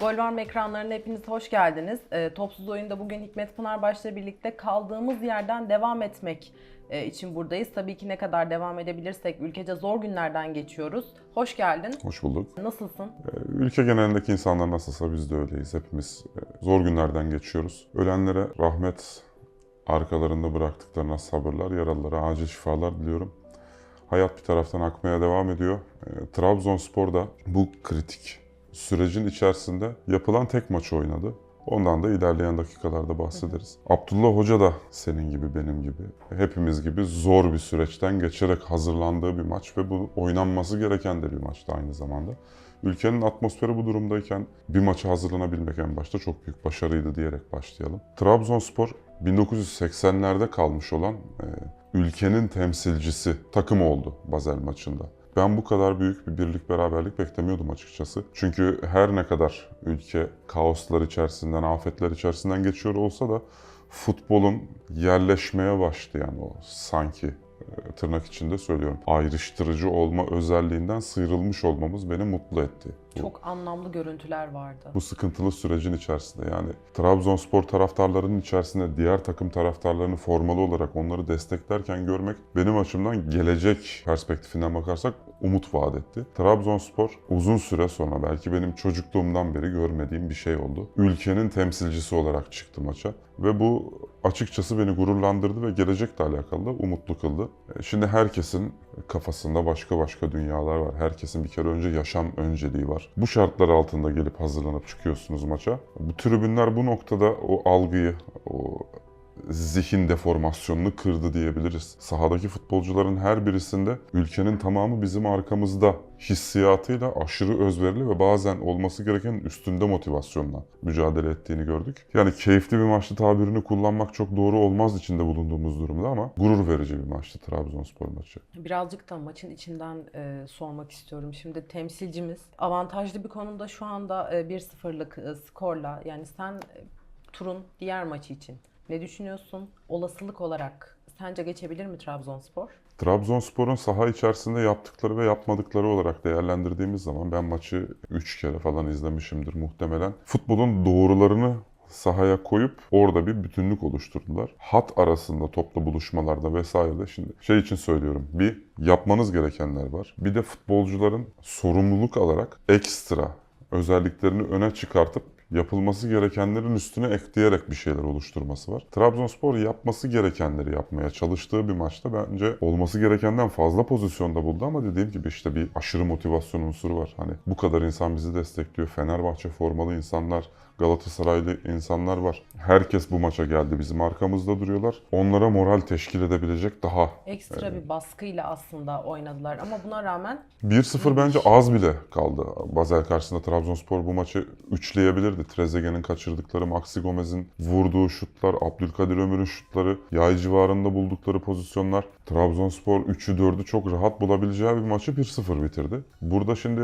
Gol var mı ekranlarına hepiniz hoş geldiniz. E, Topsuz Oyun'da bugün Hikmet Pınarbaş'la birlikte kaldığımız yerden devam etmek e, için buradayız. Tabii ki ne kadar devam edebilirsek ülkece zor günlerden geçiyoruz. Hoş geldin. Hoş bulduk. Nasılsın? Ee, Ülke genelindeki insanlar nasılsa biz de öyleyiz. Hepimiz e, zor günlerden geçiyoruz. Ölenlere rahmet, arkalarında bıraktıklarına sabırlar, yaralılara acil şifalar diliyorum. Hayat bir taraftan akmaya devam ediyor. E, Trabzonspor da bu kritik sürecin içerisinde yapılan tek maçı oynadı. Ondan da ilerleyen dakikalarda bahsederiz. Abdullah Hoca da senin gibi benim gibi hepimiz gibi zor bir süreçten geçerek hazırlandığı bir maç ve bu oynanması gereken de bir maçtı aynı zamanda. Ülkenin atmosferi bu durumdayken bir maça hazırlanabilmek en başta çok büyük başarıydı diyerek başlayalım. Trabzonspor 1980'lerde kalmış olan e, ülkenin temsilcisi takım oldu Basel maçında. Ben bu kadar büyük bir birlik beraberlik beklemiyordum açıkçası. Çünkü her ne kadar ülke kaoslar içerisinden, afetler içerisinden geçiyor olsa da futbolun yerleşmeye başlayan o sanki e, tırnak içinde söylüyorum ayrıştırıcı olma özelliğinden sıyrılmış olmamız beni mutlu etti. Çok anlamlı görüntüler vardı. bu sıkıntılı sürecin içerisinde yani Trabzonspor taraftarlarının içerisinde diğer takım taraftarlarını formalı olarak onları desteklerken görmek benim açımdan gelecek perspektifinden bakarsak umut vaat etti. Trabzonspor uzun süre sonra belki benim çocukluğumdan beri görmediğim bir şey oldu. Ülkenin temsilcisi olarak çıktı maça ve bu açıkçası beni gururlandırdı ve gelecekle alakalı da umutlu kıldı. E, Şimdi herkesin kafasında başka başka dünyalar var. Herkesin bir kere önce yaşam önceliği var. Bu şartlar altında gelip hazırlanıp çıkıyorsunuz maça. Bu tribünler bu noktada o algıyı, o zihin deformasyonunu kırdı diyebiliriz. Sahadaki futbolcuların her birisinde ülkenin tamamı bizim arkamızda hissiyatıyla aşırı özverili ve bazen olması gereken üstünde motivasyonla mücadele ettiğini gördük. Yani keyifli bir maçtı tabirini kullanmak çok doğru olmaz içinde bulunduğumuz durumda ama gurur verici bir maçtı Trabzonspor maçı. Birazcık da maçın içinden e, sormak istiyorum. Şimdi temsilcimiz avantajlı bir konumda şu anda e, 1-0'lık e, skorla. Yani sen e, turun diğer maçı için ne düşünüyorsun? Olasılık olarak sence geçebilir mi Trabzonspor? Trabzonspor'un saha içerisinde yaptıkları ve yapmadıkları olarak değerlendirdiğimiz zaman ben maçı 3 kere falan izlemişimdir muhtemelen. Futbolun doğrularını sahaya koyup orada bir bütünlük oluşturdular. Hat arasında topla buluşmalarda vesairede şimdi şey için söylüyorum. Bir yapmanız gerekenler var. Bir de futbolcuların sorumluluk alarak ekstra özelliklerini öne çıkartıp yapılması gerekenlerin üstüne ekleyerek bir şeyler oluşturması var. Trabzonspor yapması gerekenleri yapmaya çalıştığı bir maçta bence olması gerekenden fazla pozisyonda buldu ama dediğim gibi işte bir aşırı motivasyon unsuru var. Hani bu kadar insan bizi destekliyor. Fenerbahçe formalı insanlar, Galatasaraylı insanlar var. Herkes bu maça geldi. Bizim arkamızda duruyorlar. Onlara moral teşkil edebilecek daha Ekstra bir baskıyla aslında oynadılar ama buna rağmen 1-0 bence az bile kaldı. Basel karşısında Trabzonspor bu maçı üçleyebilirdi. Trezeguet'in kaçırdıkları, Maxi Gomez'in vurduğu şutlar, Abdülkadir Ömür'ün şutları, yay civarında buldukları pozisyonlar. Trabzonspor 3'ü 4'ü çok rahat bulabileceği bir maçı 1-0 bitirdi. Burada şimdi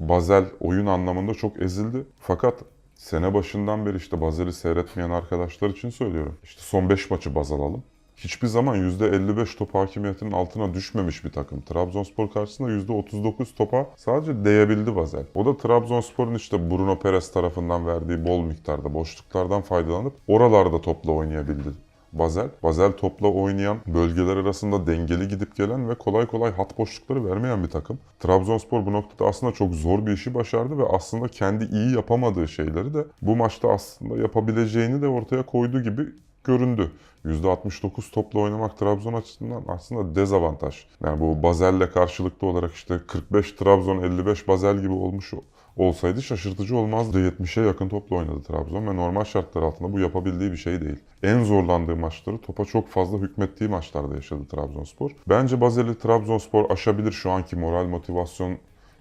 Basel oyun anlamında çok ezildi. Fakat sene başından beri işte Basel'i seyretmeyen arkadaşlar için söylüyorum. İşte son 5 maçı baz alalım hiçbir zaman %55 top hakimiyetinin altına düşmemiş bir takım. Trabzonspor karşısında %39 topa sadece değebildi Basel. O da Trabzonspor'un işte Bruno Perez tarafından verdiği bol miktarda boşluklardan faydalanıp oralarda topla oynayabildi. Basel. Basel topla oynayan, bölgeler arasında dengeli gidip gelen ve kolay kolay hat boşlukları vermeyen bir takım. Trabzonspor bu noktada aslında çok zor bir işi başardı ve aslında kendi iyi yapamadığı şeyleri de bu maçta aslında yapabileceğini de ortaya koyduğu gibi göründü. %69 topla oynamak Trabzon açısından aslında dezavantaj. Yani bu Bazel'le karşılıklı olarak işte 45 Trabzon 55 Bazel gibi olmuş olsaydı şaşırtıcı olmazdı. 70'e yakın topla oynadı Trabzon ve normal şartlar altında bu yapabildiği bir şey değil. En zorlandığı maçları topa çok fazla hükmettiği maçlarda yaşadı Trabzonspor. Bence Bazel'i Trabzonspor aşabilir şu anki moral motivasyon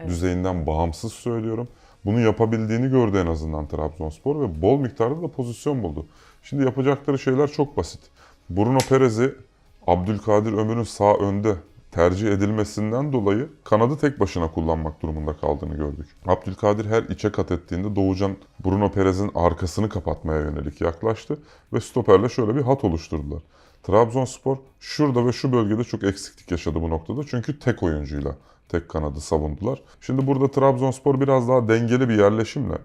düzeyinden bağımsız söylüyorum. Bunu yapabildiğini gördü en azından Trabzonspor ve bol miktarda da pozisyon buldu. Şimdi yapacakları şeyler çok basit. Bruno Perez'i Abdülkadir Ömür'ün sağ önde tercih edilmesinden dolayı kanadı tek başına kullanmak durumunda kaldığını gördük. Abdülkadir her içe kat ettiğinde Doğucan Bruno Perez'in arkasını kapatmaya yönelik yaklaştı ve stoperle şöyle bir hat oluşturdular. Trabzonspor şurada ve şu bölgede çok eksiklik yaşadı bu noktada çünkü tek oyuncuyla tek kanadı savundular. Şimdi burada Trabzonspor biraz daha dengeli bir yerleşimle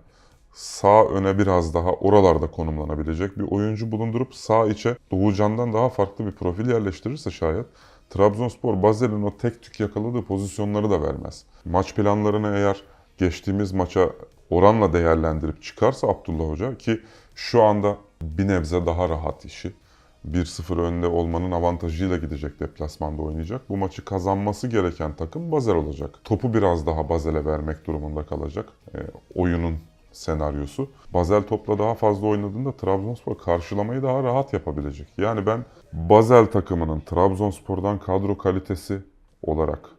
sağ öne biraz daha oralarda konumlanabilecek bir oyuncu bulundurup sağ içe Doğucan'dan daha farklı bir profil yerleştirirse şayet Trabzonspor Bazel'in o tek tük yakaladığı pozisyonları da vermez. Maç planlarını eğer geçtiğimiz maça oranla değerlendirip çıkarsa Abdullah Hoca ki şu anda bir nebze daha rahat işi. 1-0 önde olmanın avantajıyla gidecek deplasmanda oynayacak. Bu maçı kazanması gereken takım Bazel olacak. Topu biraz daha Bazel'e vermek durumunda kalacak. E, oyunun senaryosu. Bazel topla daha fazla oynadığında Trabzonspor karşılamayı daha rahat yapabilecek. Yani ben Bazel takımının Trabzonspor'dan kadro kalitesi olarak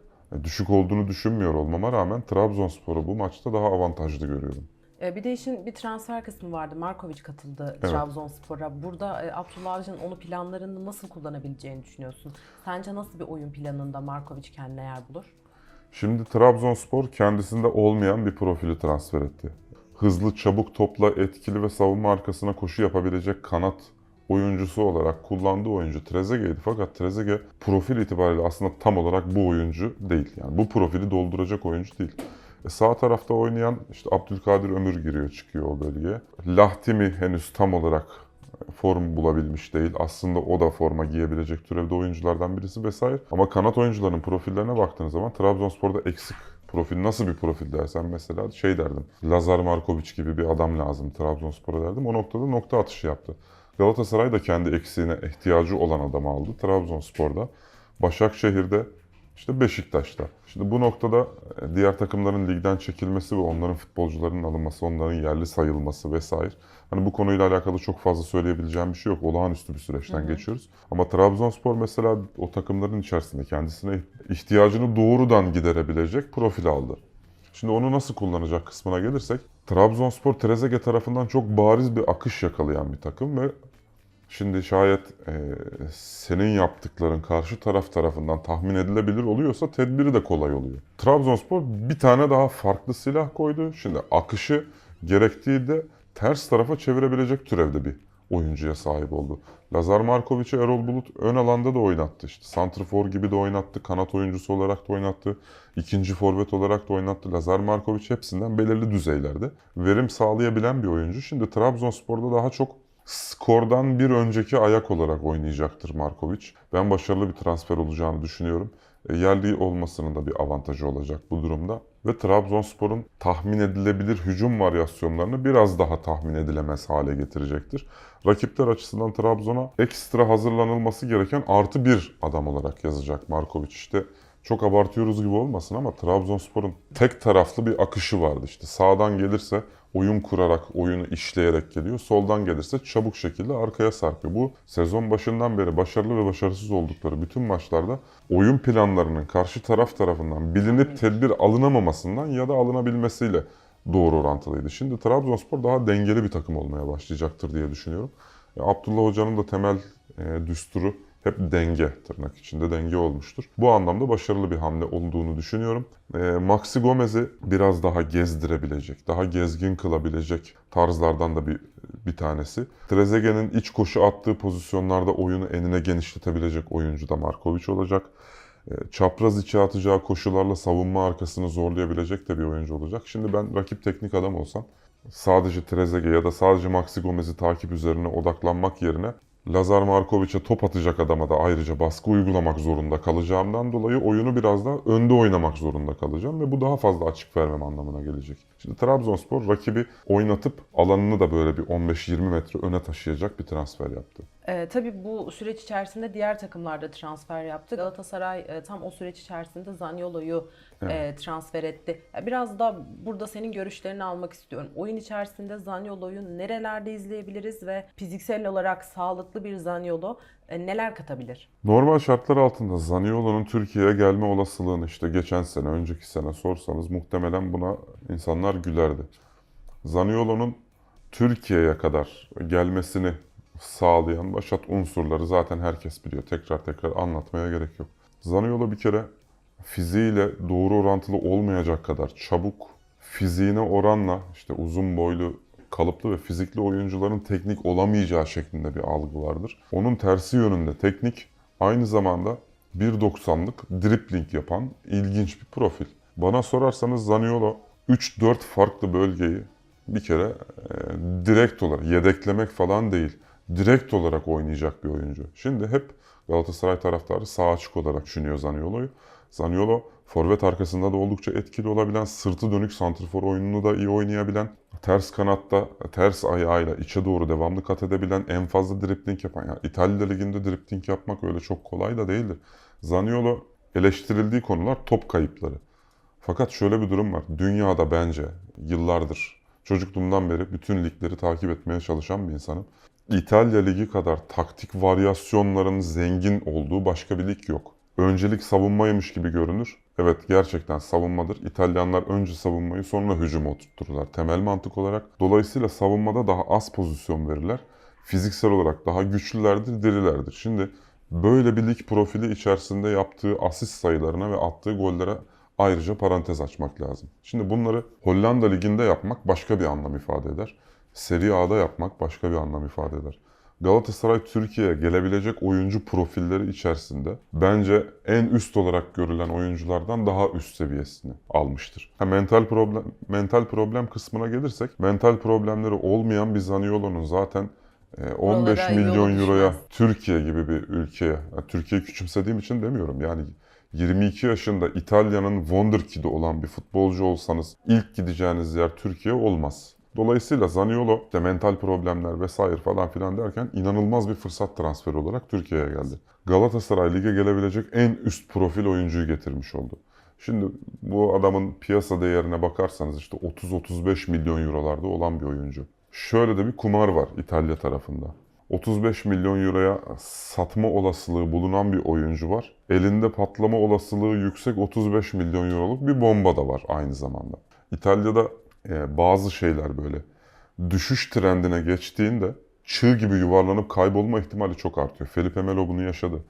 düşük olduğunu düşünmüyor olmama rağmen Trabzonspor'u bu maçta daha avantajlı görüyorum. E, Bir de işin bir transfer kısmı vardı. Markovic katıldı Evet. Trabzonspor'a. Burada e, Abdullah Avcı'nın onu planlarında nasıl kullanabileceğini düşünüyorsun? Sence nasıl bir oyun planında Markovic kendine yer bulur? Şimdi Trabzonspor kendisinde olmayan bir profili transfer etti. Hızlı, çabuk topla etkili ve savunma arkasına koşu yapabilecek kanat oyuncusu olarak kullandığı oyuncu Trezeguet'ydi. Fakat Trezeguet profil itibariyle aslında tam olarak bu oyuncu değil. Yani bu profili dolduracak oyuncu değil. E, sağ tarafta oynayan işte Abdülkadir Ömür giriyor çıkıyor o bölgeye. Lahtimi henüz tam olarak form bulabilmiş değil. Aslında o da forma giyebilecek türevde oyunculardan birisi vesaire. Ama kanat oyuncuların profillerine baktığınız zaman Trabzonspor'da eksik profil nasıl bir profil dersen mesela şey derdim. Lazar Markovic gibi bir adam lazım Trabzonspor'a derdim. O noktada nokta atışı yaptı. Galatasaray da kendi eksiğine ihtiyacı olan adamı aldı Trabzonspor'da. Başakşehir'de işte Beşiktaş'ta. Şimdi bu noktada e, diğer takımların ligden çekilmesi ve onların futbolcularının alınması, onların yerli sayılması vesaire. Hani bu konuyla alakalı çok fazla söyleyebileceğim bir şey yok. Olağanüstü bir süreçten geçiyoruz. Ama Trabzonspor mesela o takımların içerisinde kendisine ihtiyacını doğrudan giderebilecek profil aldı. Şimdi onu nasıl kullanacak kısmına gelirsek, Trabzonspor Trezeguet tarafından çok bariz bir akış yakalayan bir takım ve Şimdi şayet e, senin yaptıkların karşı taraf tarafından tahmin edilebilir oluyorsa tedbiri de kolay oluyor. Trabzonspor bir tane daha farklı silah koydu. Şimdi akışı gerektiği de ters tarafa çevirebilecek türevde bir oyuncuya sahip oldu. Lazar Markovic'i Erol Bulut ön alanda da oynattı. İşte Santrfor gibi de oynattı. Kanat oyuncusu olarak da oynattı. ikinci forvet olarak da oynattı. Lazar Markovic hepsinden belirli düzeylerde. Verim sağlayabilen bir oyuncu. Şimdi Trabzonspor'da daha çok skordan bir önceki ayak olarak oynayacaktır Markovic. Ben başarılı bir transfer olacağını düşünüyorum. E, yerli olmasının da bir avantajı olacak bu durumda. Ve Trabzonspor'un tahmin edilebilir hücum varyasyonlarını biraz daha tahmin edilemez hale getirecektir. Rakipler açısından Trabzon'a ekstra hazırlanılması gereken artı bir adam olarak yazacak Markovic. İşte çok abartıyoruz gibi olmasın ama Trabzonspor'un tek taraflı bir akışı vardı. İşte sağdan gelirse oyun kurarak, oyunu işleyerek geliyor. Soldan gelirse çabuk şekilde arkaya sarkıyor. Bu sezon başından beri başarılı ve başarısız oldukları bütün maçlarda oyun planlarının karşı taraf tarafından bilinip tedbir alınamamasından ya da alınabilmesiyle doğru orantılıydı. Şimdi Trabzonspor daha dengeli bir takım olmaya başlayacaktır diye düşünüyorum. E, Abdullah Hoca'nın da temel e, düsturu hep denge tırnak içinde denge olmuştur. Bu anlamda başarılı bir hamle olduğunu düşünüyorum. E, Maxi Gomez'i biraz daha gezdirebilecek, daha gezgin kılabilecek tarzlardan da bir bir tanesi. Trezeguet'in iç koşu attığı pozisyonlarda oyunu enine genişletebilecek oyuncu da Markovic olacak. E, Çapraz içe atacağı koşularla savunma arkasını zorlayabilecek de bir oyuncu olacak. Şimdi ben rakip teknik adam olsam sadece Trezeguet ya da sadece Maxi Gomez'i takip üzerine odaklanmak yerine Lazar Markovic'e top atacak adama da ayrıca baskı uygulamak zorunda kalacağımdan dolayı oyunu biraz daha önde oynamak zorunda kalacağım ve bu daha fazla açık vermem anlamına gelecek. Şimdi Trabzonspor rakibi oynatıp alanını da böyle bir 15-20 metre öne taşıyacak bir transfer yaptı. E, tabii bu süreç içerisinde diğer takımlar da transfer yaptı. Galatasaray e, tam o süreç içerisinde Zaniolo'yu e, transfer etti. Biraz da burada senin görüşlerini almak istiyorum. Oyun içerisinde Zaniolo'yu nerelerde izleyebiliriz ve fiziksel olarak sağlıklı bir Zaniolo e, neler katabilir? Normal şartlar altında Zaniolo'nun Türkiye'ye gelme olasılığını işte geçen sene, önceki sene sorsanız muhtemelen buna insanlar gülerdi. Zaniolo'nun Türkiye'ye kadar gelmesini sağlayan başat unsurları zaten herkes biliyor. Tekrar tekrar anlatmaya gerek yok. Zaniolo bir kere fiziğiyle doğru orantılı olmayacak kadar çabuk, fiziğine oranla işte uzun boylu, kalıplı ve fizikli oyuncuların teknik olamayacağı şeklinde bir algı vardır. Onun tersi yönünde teknik, aynı zamanda 1.90'lık dripling yapan ilginç bir profil. Bana sorarsanız Zaniolo 3-4 farklı bölgeyi bir kere e, direkt olarak yedeklemek falan değil. Direkt olarak oynayacak bir oyuncu. Şimdi hep Galatasaray taraftarı sağ açık olarak düşünüyor Zaniolo'yu. Zaniolo forvet arkasında da oldukça etkili olabilen, sırtı dönük santrfor oyununu da iyi oynayabilen, ters kanatta ters ayağıyla içe doğru devamlı kat edebilen, en fazla dripling yapan. Yani İtalya Ligi'nde dripling yapmak öyle çok kolay da değildir. Zaniolo eleştirildiği konular top kayıpları. Fakat şöyle bir durum var. Dünyada bence yıllardır, çocukluğumdan beri bütün ligleri takip etmeye çalışan bir insanım. İtalya Ligi kadar taktik varyasyonların zengin olduğu başka bir lig yok. Öncelik savunmaymış gibi görünür. Evet gerçekten savunmadır. İtalyanlar önce savunmayı sonra hücuma oturturlar temel mantık olarak. Dolayısıyla savunmada daha az pozisyon verirler. Fiziksel olarak daha güçlülerdir, dirilerdir. Şimdi böyle bir lig profili içerisinde yaptığı asist sayılarına ve attığı gollere ayrıca parantez açmak lazım. Şimdi bunları Hollanda Ligi'nde yapmak başka bir anlam ifade eder. Serie A'da yapmak başka bir anlam ifade eder. Galatasaray Türkiye'ye gelebilecek oyuncu profilleri içerisinde bence en üst olarak görülen oyunculardan daha üst seviyesini almıştır. Ha, mental problem mental problem kısmına gelirsek mental problemleri olmayan bir Zaniolo'nun zaten e, 15 Buralara milyon euroya. Türkiye gibi bir ülkeye, yani Türkiye'yi küçümsediğim için demiyorum yani 22 yaşında İtalya'nın wonderkid'i olan bir futbolcu olsanız ilk gideceğiniz yer Türkiye olmaz. Dolayısıyla Zaniolo işte mental problemler vesaire falan filan derken inanılmaz bir fırsat transferi olarak Türkiye'ye geldi. Galatasaray lige gelebilecek en üst profil oyuncuyu getirmiş oldu. Şimdi bu adamın piyasa değerine bakarsanız işte 30-35 milyon eurolarda olan bir oyuncu. Şöyle de bir kumar var İtalya tarafında. 35 milyon euroya satma olasılığı bulunan bir oyuncu var. Elinde patlama olasılığı yüksek 35 milyon euroluk bir bomba da var aynı zamanda. İtalya'da e, bazı şeyler böyle düşüş trendine geçtiğinde çığ gibi yuvarlanıp kaybolma ihtimali çok artıyor. Felipe Melo bunu yaşadı.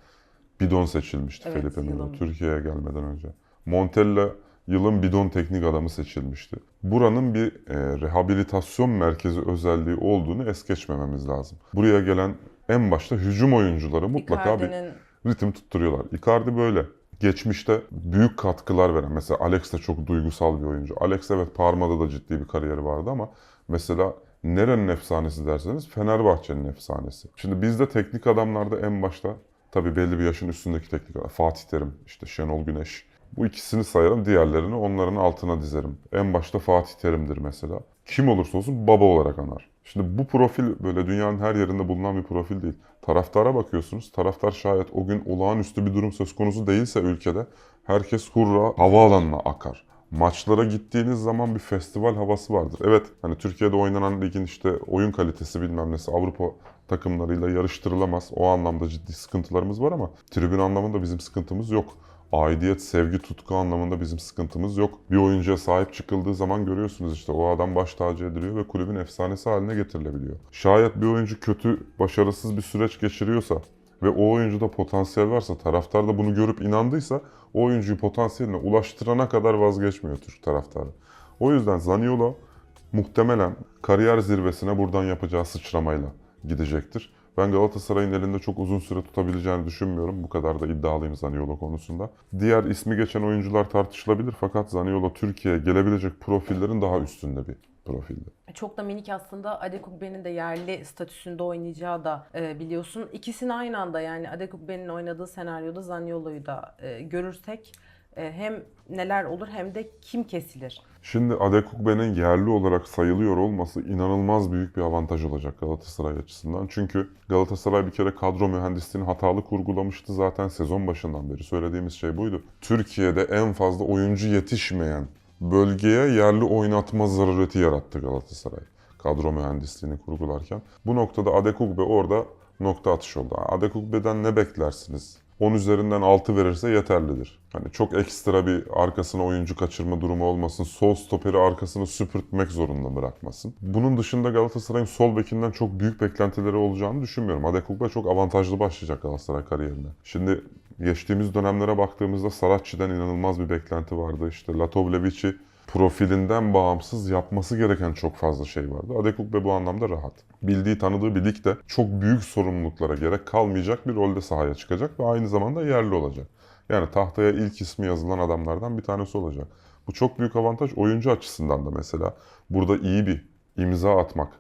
Bidon seçilmişti Evet, Felipe Melo yılın. Türkiye'ye gelmeden önce. Montella yılın bidon teknik adamı seçilmişti. Buranın bir e, rehabilitasyon merkezi özelliği olduğunu es geçmememiz lazım. Buraya gelen en başta hücum oyuncuları mutlaka bir Icardi'nin ritim tutturuyorlar. Icardi böyle. Geçmişte büyük katkılar veren, mesela Alex de çok duygusal bir oyuncu. Alex evet Parma'da da ciddi bir kariyeri vardı ama mesela nerenin efsanesi derseniz Fenerbahçe'nin efsanesi. Şimdi bizde teknik adamlarda en başta tabii belli bir yaşın üstündeki teknik adam. Fatih Terim, işte Şenol Güneş. Bu ikisini sayarım, diğerlerini onların altına dizerim. En başta Fatih Terim'dir mesela. Kim olursa olsun baba olarak anar. Şimdi bu profil böyle dünyanın her yerinde bulunan bir profil değil. Taraftara bakıyorsunuz. Taraftar şayet o gün olağanüstü bir durum söz konusu değilse ülkede herkes hurra havaalanına akar. Maçlara gittiğiniz zaman bir festival havası vardır. Evet hani Türkiye'de oynanan ligin işte oyun kalitesi bilmem nesi Avrupa takımlarıyla yarıştırılamaz. O anlamda ciddi sıkıntılarımız var ama tribün anlamında bizim sıkıntımız yok. Aidiyet, sevgi, tutku anlamında bizim sıkıntımız yok. Bir oyuncuya sahip çıkıldığı zaman görüyorsunuz işte o adam baş tacı ediliyor ve kulübün efsanesi haline getirilebiliyor. Şayet bir oyuncu kötü, başarısız bir süreç geçiriyorsa ve o oyuncuda potansiyel varsa, taraftar da bunu görüp inandıysa o oyuncuyu potansiyeline ulaştırana kadar vazgeçmiyor Türk taraftarı. O yüzden Zaniolo muhtemelen kariyer zirvesine buradan yapacağı sıçramayla gidecektir. Ben Galatasaray'ın elinde çok uzun süre tutabileceğini düşünmüyorum. Bu kadar da iddialıyım Zaniolo konusunda. Diğer ismi geçen oyuncular tartışılabilir fakat Zaniolo Türkiye'ye gelebilecek profillerin daha üstünde bir profildi. çok da minik aslında Adekugbe'nin de yerli statüsünde oynayacağı da e, biliyorsun. İkisini aynı anda yani Adekugbe'nin oynadığı senaryoda Zaniolo'yu da e, görürsek e, hem neler olur hem de kim kesilir. Şimdi Adekugbe'nin yerli olarak sayılıyor olması inanılmaz büyük bir avantaj olacak Galatasaray açısından. Çünkü Galatasaray bir kere kadro mühendisliğini hatalı kurgulamıştı zaten sezon başından beri. Söylediğimiz şey buydu. Türkiye'de en fazla oyuncu yetişmeyen bölgeye yerli oynatma zarureti yarattı Galatasaray. Kadro mühendisliğini kurgularken. Bu noktada Adekugbe orada nokta atış oldu. Adekugbe'den ne beklersiniz? 10 üzerinden 6 verirse yeterlidir. Hani çok ekstra bir arkasına oyuncu kaçırma durumu olmasın. Sol stoperi arkasına süpürtmek zorunda bırakmasın. Bunun dışında Galatasaray'ın sol bekinden çok büyük beklentileri olacağını düşünmüyorum. Adekugbe çok avantajlı başlayacak Galatasaray kariyerine. Şimdi geçtiğimiz dönemlere baktığımızda Saratçı'dan inanılmaz bir beklenti vardı. İşte Latovlevic'i profilinden bağımsız yapması gereken çok fazla şey vardı. Adekugbe bu anlamda rahat. Bildiği, tanıdığı bir ligde çok büyük sorumluluklara gerek kalmayacak bir rolde sahaya çıkacak ve aynı zamanda yerli olacak. Yani tahtaya ilk ismi yazılan adamlardan bir tanesi olacak. Bu çok büyük avantaj oyuncu açısından da mesela. Burada iyi bir imza atmak,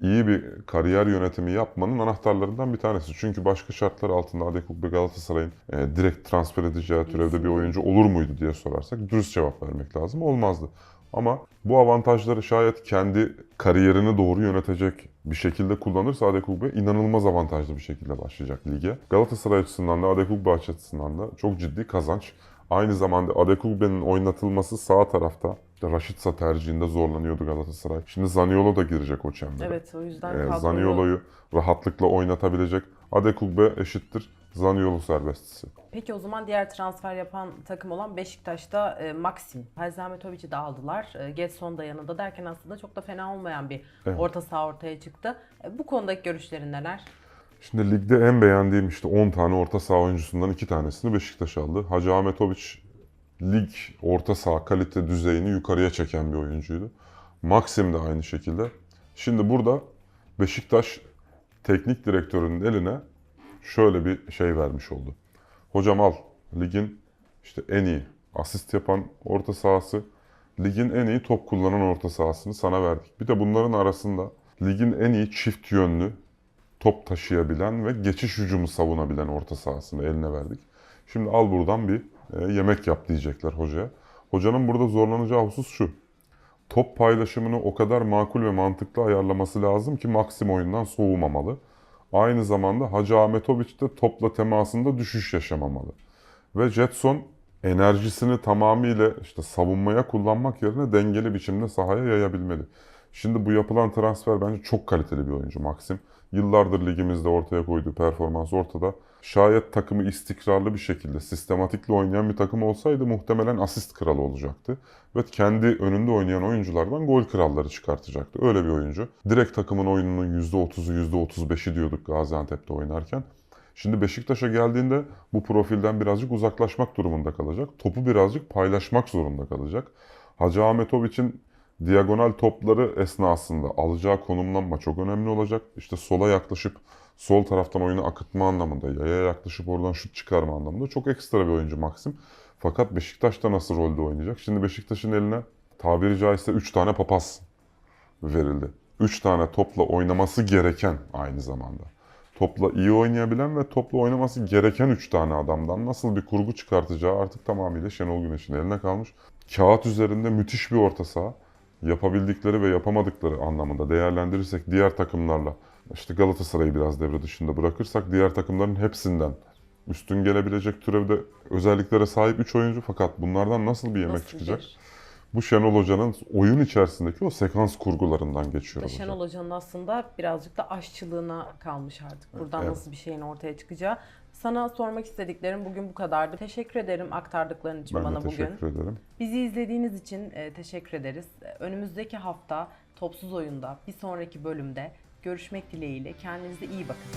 iyi bir kariyer yönetimi yapmanın anahtarlarından bir tanesi. Çünkü başka şartlar altında Adekuk ve Galatasaray'ın e, direkt transfer edeceği türevde bir oyuncu olur muydu diye sorarsak dürüst cevap vermek lazım. Olmazdı. Ama bu avantajları şayet kendi kariyerini doğru yönetecek bir şekilde kullanırsa Adekugbe inanılmaz avantajlı bir şekilde başlayacak lige. Galatasaray açısından da Adekugbe açısından da çok ciddi kazanç. Aynı zamanda Adekugbe'nin oynatılması sağ tarafta Raşitsa tercihinde zorlanıyordu Galatasaray. Şimdi Zaniolo da girecek o çembere. Evet o yüzden Ee, Zaniolo'yu rahatlıkla oynatabilecek. Adekugbe eşittir Zaniolo serbestisi. Peki o zaman diğer transfer yapan takım olan Beşiktaş'ta e, Maxim. Hazramitovic'i de aldılar. E, Getson da yanında derken aslında çok da fena olmayan bir Evet. orta saha ortaya çıktı. E, bu konudaki görüşlerin neler? Şimdi ligde en beğendiğim işte 10 tane orta saha oyuncusundan 2 tanesini Beşiktaş aldı. Hacı Ahmetoviç lig orta saha kalite düzeyini yukarıya çeken bir oyuncuydu. Maxim de aynı şekilde. Şimdi burada Beşiktaş teknik direktörünün eline şöyle bir şey vermiş oldu. Hocam al ligin işte en iyi asist yapan orta sahası, ligin en iyi top kullanan orta sahasını sana verdik. Bir de bunların arasında ligin en iyi çift yönlü top taşıyabilen ve geçiş hücumu savunabilen orta sahasını eline verdik. Şimdi al buradan bir e, yemek yap diyecekler hocaya. Hocanın burada zorlanacağı husus şu. Top paylaşımını o kadar makul ve mantıklı ayarlaması lazım ki Maxim oyundan soğumamalı. Aynı zamanda Hacı Ahmetoviç de topla temasında düşüş yaşamamalı. Ve Jetson enerjisini tamamıyla işte savunmaya kullanmak yerine dengeli biçimde sahaya yayabilmeli. Şimdi bu yapılan transfer bence çok kaliteli bir oyuncu Maxim. Yıllardır ligimizde ortaya koyduğu performans ortada. Şayet takımı istikrarlı bir şekilde sistematikle oynayan bir takım olsaydı muhtemelen asist kralı olacaktı. Ve kendi önünde oynayan oyunculardan gol kralları çıkartacaktı. Öyle bir oyuncu. Direkt takımın oyununun %30'u %35'i diyorduk Gaziantep'te oynarken. Şimdi Beşiktaş'a geldiğinde bu profilden birazcık uzaklaşmak durumunda kalacak. Topu birazcık paylaşmak zorunda kalacak. Hacı Ahmetoviç'in diagonal topları esnasında alacağı konumlanma çok önemli olacak. İşte sola yaklaşıp sol taraftan oyunu akıtma anlamında, yaya yaklaşıp oradan şut çıkarma anlamında çok ekstra bir oyuncu Maxim. Fakat Beşiktaş'ta nasıl rolde oynayacak? Şimdi Beşiktaş'ın eline tabiri caizse 3 tane papaz verildi. 3 tane topla oynaması gereken aynı zamanda. Topla iyi oynayabilen ve topla oynaması gereken 3 tane adamdan nasıl bir kurgu çıkartacağı artık tamamıyla Şenol Güneş'in eline kalmış. Kağıt üzerinde müthiş bir orta saha. Yapabildikleri ve yapamadıkları anlamında değerlendirirsek diğer takımlarla işte Galatasaray'ı biraz devre dışında bırakırsak diğer takımların hepsinden üstün gelebilecek türevde özelliklere sahip 3 oyuncu fakat bunlardan nasıl bir yemek Nasıl çıkacak? bir- Bu Şenol Hoca'nın oyun içerisindeki o sekans kurgularından geçiyor olacak. Şenol Hoca'nın aslında birazcık da aşçılığına kalmış artık. Buradan Evet. nasıl bir şeyin ortaya çıkacağı. Sana sormak istediklerim bugün bu kadardı. Teşekkür ederim aktardıkların için Ben bana de bugün. teşekkür ederim. Bizi izlediğiniz için e, teşekkür ederiz. Önümüzdeki hafta Topsuz Oyun'da bir sonraki bölümde görüşmek dileğiyle. Kendinize iyi bakın.